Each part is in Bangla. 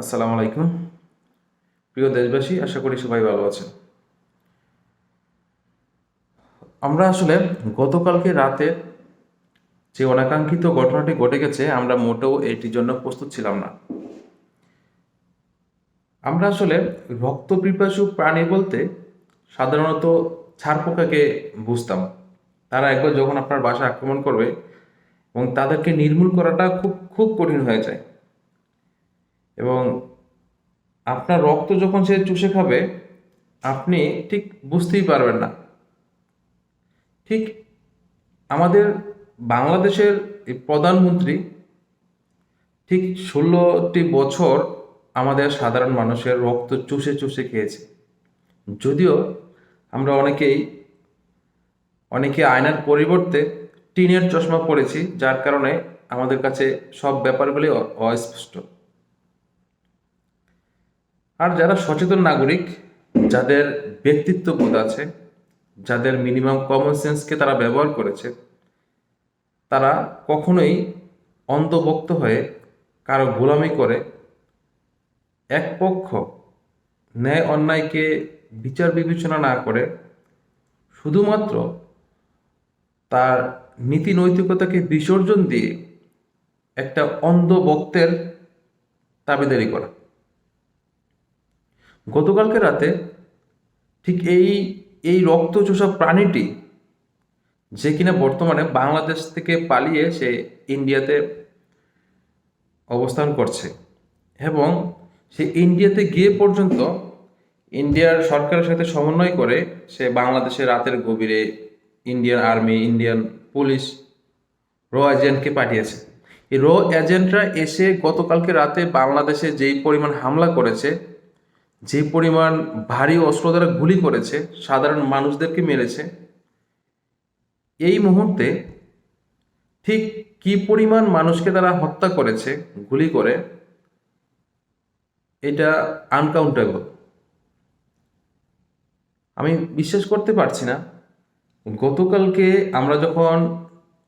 আসসালামু আলাইকুম। প্রিয় দেশবাসী, আশা করি সবাই ভালো আছেন। আমরা আসলে গতকালকে রাতে যে অনাকাঙ্ক্ষিত ঘটনাটি ঘটে গেছে, আমরা মোটেও এটির জন্য প্রস্তুত ছিলাম না। আমরা আসলে রক্ত পিপাসু প্রাণী বলতে সাধারণত ছারপোকাকে বুঝতাম। তারা একবার যখন আপনার বাসা আক্রমণ করবে এবং তাদেরকে নির্মূল করাটা খুব খুব কঠিন হয়ে যায়। এবং আপনার রক্ত যখন সে চুষে খাবে, আপনি ঠিক বুঝতেই পারবেন না। ঠিক আমাদের বাংলাদেশের প্রধানমন্ত্রী ঠিক ষোলোটি বছর আমাদের সাধারণ মানুষের রক্ত চুষে চুষে খেয়েছে। যদিও আমরা অনেকেই, অনেকে আয়নার পরিবর্তে টিনের চশমা পড়েছি যার কারণে আমাদের কাছে সব ব্যাপারগুলি অস্পষ্ট। আর যারা সচেতন নাগরিক, যাদের ব্যক্তিত্ব বোধ আছে, যাদের মিনিমাম কমন সেন্সকে তারা ব্যবহার করেছে, তারা কখনোই অন্ধভক্ত হয়ে কারও গোলামি করে এক পক্ষ ন্যায় অন্যায়কে বিচার বিবেচনা না করে শুধুমাত্র তার নীতি নৈতিকতাকে বিসর্জন দিয়ে একটা অন্ধ বক্তের দাবিদারি করা। গতকালকে রাতে ঠিক এই এই রক্তচোষা প্রাণীটি যে কিনা বর্তমানে বাংলাদেশ থেকে পালিয়ে সে ইন্ডিয়াতে অবস্থান করছে এবং সে ইন্ডিয়াতে গিয়ে পর্যন্ত ইন্ডিয়ার সরকারের সাথে সমন্বয় করে সে বাংলাদেশের রাতের গভীরে ইন্ডিয়ান আর্মি, ইন্ডিয়ান পুলিশ, র এজেন্টকে পাঠিয়েছে। এই র এজেন্টরা এসে গতকালকে রাতে বাংলাদেশে যেই পরিমাণ হামলা করেছে যে পরিমাণ ভারী অস্ত্র দ্বারা গুলি করেছে, সাধারণ মানুষদেরকে মেরেছে, এই মুহূর্তে ঠিক কি পরিমাণ মানুষকে তারা হত্যা করেছে, গুলি করে, এটা আনকাউন্টেবল আমি বিশ্বাস করতে পারছি না। গতকালকে আমরা যখন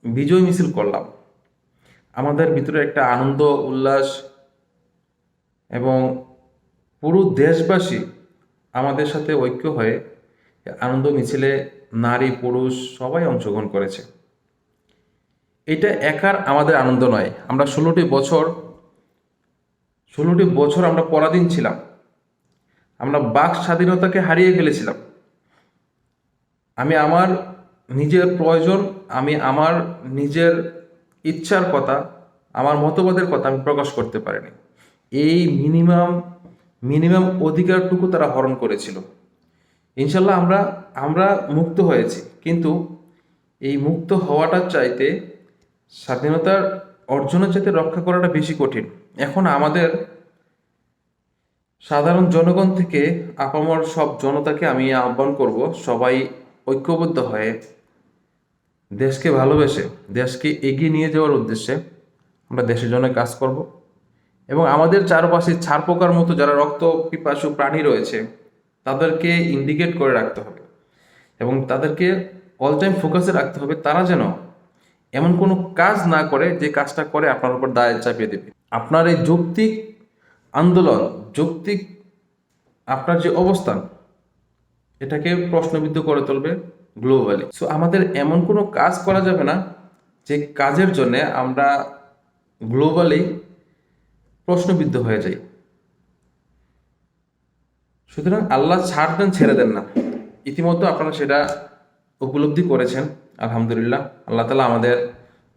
বিজয় মিছিল করলাম, আমাদের ভিতরে একটা আনন্দ, উল্লাস এবং পুরো দেশবাসী আমাদের সাথে ঐক্য হয়ে আনন্দ মিছিলে নারী, পুরুষ সবাই অংশগ্রহণ করেছে। এটা একার আমাদের আনন্দ নয়। আমরা ষোলোটি বছর ষোলোটি বছর আমরা পরাধীন ছিলাম। আমরা বাক স্বাধীনতাকে হারিয়ে ফেলেছিলাম। আমি আমার নিজের প্রয়োজন, আমি আমার নিজের ইচ্ছার কথা, আমার মতবাদের কথা আমি প্রকাশ করতে পারিনি। এই মিনিমাম মিনিমাম অধিকারটুকু তারা হরণ করেছিল। ইনশাল্লাহ আমরা আমরা মুক্ত হয়েছি। কিন্তু এই মুক্ত হওয়াটার চাইতে স্বাধীনতার অর্জনের চাইতে রক্ষা করাটা বেশি কঠিন। এখন আমাদের সাধারণ জনগণ থেকে আপামর সব জনতাকে আমি আহ্বান করব, সবাই ঐক্যবদ্ধ হয়ে দেশকে ভালোবেসে, দেশকে এগিয়ে নিয়ে যাওয়ার উদ্দেশ্যে আমরা দেশের জন্য কাজ করব। এবং আমাদের চারপাশে ছারপোকার মতো যারা রক্ত পিপাসু প্রাণী রয়েছে, তাদেরকে ইন্ডিকেট করে রাখতে হবে। এবং তাদেরকে অল টাইম ফোকাসে রাখতে হবে তারা যেন এমন কোনো কাজ না করে যে কাজটা করে আপনার উপর দায় চাপিয়ে দেবে। আপনার এই যৌক্তিক আন্দোলন, যৌক্তিক আপনার যে অবস্থান, এটাকে প্রশ্নবিদ্ধ করে তুলবে গ্লোবালি সো আমাদের এমন কোনো কাজ করা যাবে না যে কাজের জন্য আমরা গ্লোবালি প্রশ্নবিদ্ধ হয়ে যাই সুতরাং আল্লাহ ছাড় দেন, ছেড়ে দেন না। ইতিমধ্যে আপনারা সেটা উপলব্ধি করেছেন, আলহামদুলিল্লাহ। আল্লাহ তালা আমাদের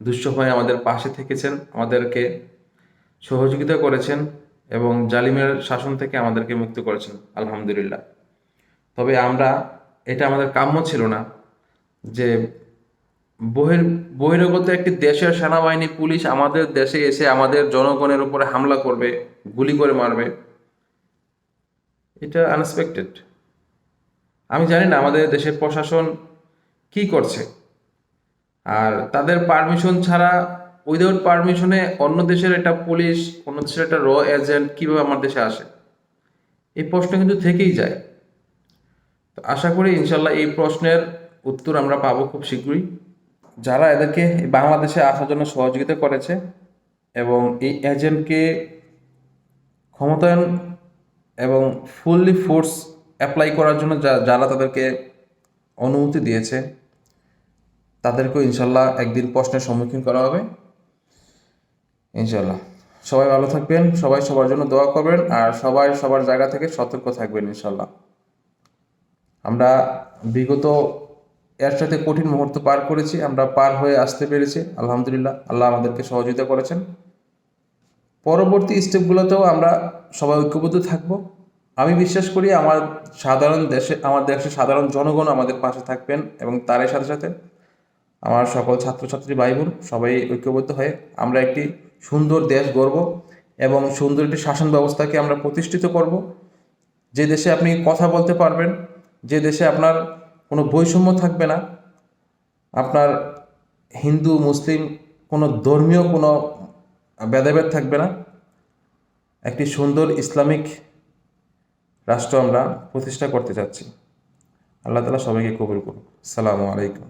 দুঃসময়ে আমাদের পাশে থেকেছেন, আমাদেরকে সহযোগিতা করেছেন এবং জালিমের শাসন থেকে আমাদেরকে মুক্ত করেছেন, আলহামদুলিল্লাহ। তবে আমরা, এটা আমাদের কাম্য ছিল না যে বহির, বহিরাগত একটি দেশের সেনাবাহিনী পুলিশ আমাদের দেশে এসে আমাদের জনগণের উপরে হামলা করবে, গুলি করে মারবে। এটা আনএক্সপেক্টেড আমি জানি না আমাদের দেশের প্রশাসন কি করছে। আর তাদের পারমিশন ছাড়া উইদাউট পারমিশনে অন্য দেশের একটা পুলিশ, অন্য দেশের একটা র এজেন্ট কীভাবে আমার দেশে আসে? এই প্রশ্ন কিন্তু থেকেই যায়। তো আশা করি ইনশাল্লাহ এই প্রশ্নের উত্তর আমরা পাবো খুব শীঘ্রই। যারা এদেরকে বাংলাদেশে আসার জন্য সহযোগিতা করেছে এবং এই এজেন্টকে ক্ষমতায়ন এবং ফুললি ফোর্স অ্যাপ্লাই করার জন্য যারা তাদেরকে অনুমতি দিয়েছে, তাদেরকেও ইনশাল্লাহ একদিন প্রশ্নের সম্মুখীন করা হবে। ইনশাল্লাহ। সবাই ভালো থাকবেন, সবাই সবার জন্য দোয়া করবেন, আর সবাই সবার জায়গা থেকে সতর্ক থাকবেন ইনশাল্লাহ। আমরা বিগত এর সাথে কঠিন মুহূর্ত পার করেছি, আমরা পার হয়ে আসতে পেরেছি, আলহামদুলিল্লাহ, আল্লাহ আমাদেরকে সহযোগিতা করেছেন। পরবর্তী স্টেপগুলোতেও আমরা সবাই ঐক্যবদ্ধ থাকব। আমি বিশ্বাস করি আমার সাধারণ দেশে, আমার দেশের সাধারণ জনগণ আমাদের পাশে থাকবেন এবং তারই সাথে সাথে আমার সকল ছাত্রছাত্রী ভাই বোন সবাই ঐক্যবদ্ধ হয়ে আমরা একটি সুন্দর দেশ গড়ব এবং সুন্দর একটি শাসন ব্যবস্থাকে আমরা প্রতিষ্ঠিত করব। যে দেশে আপনি কথা বলতে পারবেন, যে দেশে আপনার কোনো বৈষম্য থাকবে না। আপনার হিন্দু, মুসলিম কোনো ধর্মীয় কোনো ভেদাভেদ থাকবে না। একটি সুন্দর ইসলামিক রাষ্ট্র আমরা প্রতিষ্ঠা করতে চাচ্ছি। আল্লাহ তালা সবাইকে কবুল করুন সালামু আলাইকুম।